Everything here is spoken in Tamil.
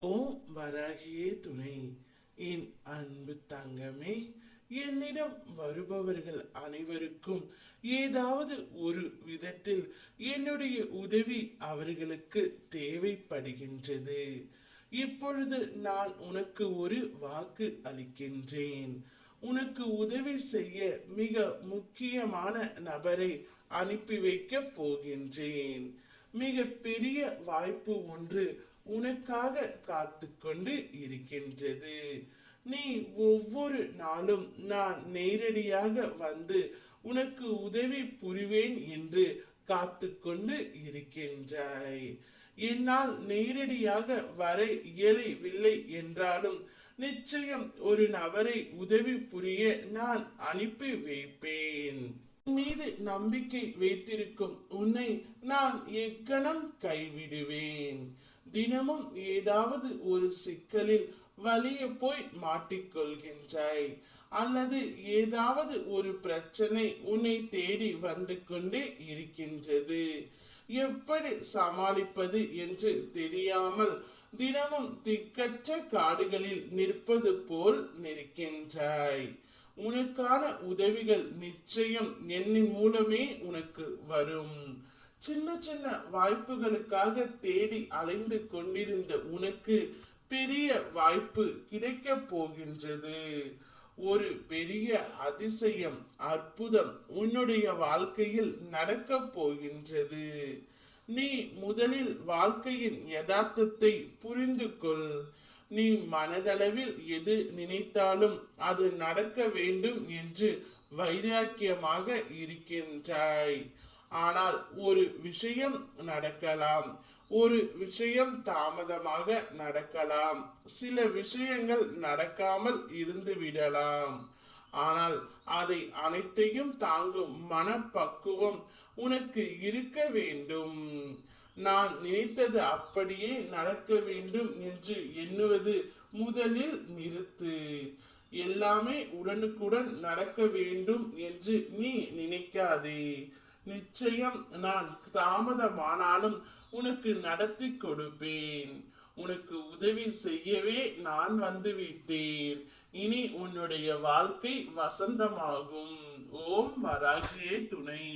ஓம் வராகியே துணை. என் அன்பு தங்கமே என்னிடம் வருபவர்கள் அனைவருக்கும் ஏதாவது ஒரு விதத்தில் என்னுடைய உதவி அவர்களுக்கு தேவைப்படுகின்றது. இப்பொழுது நான் உனக்கு ஒரு வாக்கு அளிக்கின்றேன். உனக்கு உதவி செய்ய மிக முக்கியமான நபரை அனுப்பி வைக்கப் போகின்றேன். மிக பெரிய வாய்ப்பு ஒன்று உனக்காக காத்து கொண்டு இருக்கின்றது. நீ ஒவ்வொரு நாளும் நான் நேரடியாக வந்து உனக்கு உதவி புரிவேன் என்று காத்து கொண்டு இருக்கின்றாய். என்னால் நேரடியாக வர இயலவில்லை என்றாலும் நிச்சயம் ஒரு நபரை உதவி புரிய நான் அனுப்பி வைப்பேன். உன் மீது நம்பிக்கை வைத்திருக்கும் உன்னை நான் எக்கணம் கைவிடுவேன். தினமும் ஏதாவது ஒரு சிக்கலில் வலிய போய் மாட்டிக்கொள்கின்றாய். அல்லது ஏதாவது ஒரு பிரச்சனை உன்னை தேடி வந்து கொண்டே இருக்கின்றது. எப்படி சமாளிப்பது என்று தெரியாமல் தினமும் திக்கற்ற காடுகளில் நிற்பது போல் நிற்கின்றாய். உனக்கான உதவிகள் நிச்சயம் என்னின் மூலமே உனக்கு வரும். சின்ன சின்ன வாய்ப்புகளுக்காக தேடி அலைந்து கொண்டிருந்த உனக்கு பெரிய வாய்ப்பு கிடைக்க போகின்றது. ஒரு பெரிய அதிசயம் அற்புதம் உன்னுடைய வாழ்க்கையில் நடக்க போகின்றது. நீ முதலில் வாழ்க்கையின் யதார்த்தத்தை புரிந்து கொள். நீ மனதளவில் எது நினைத்தாலும் அது நடக்க வேண்டும் என்று வைராக்கியமாக இருக்கின்றாய். ஆனால் ஒரு விஷயம் நடக்கலாம். ஒரு விஷயம் தாமதமாக நடக்கலாம். சில விஷயங்கள் நடக்காமல் இருந்து விடலாம். ஆனால் அதை அனைத்தையும் தாங்கும் மனப்பக்குவம் உனக்கு இருக்க வேண்டும். நான் நினைத்தது அப்படியே நடக்க வேண்டும் என்று எண்ணுவது முதலில் நிறுத்து. எல்லாமே உடனுக்குடன் நடக்க வேண்டும் என்று நீ நினைக்காதே. நிச்சயம் நான் தாமதமானாலும் உனக்கு நடத்தி கொடுப்பேன். உனக்கு உதவி செய்யவே நான் வந்துவிட்டேன். இனி உன்னுடைய வாழ்க்கை வசந்தமாகும். ஓம் வராகியே துணை.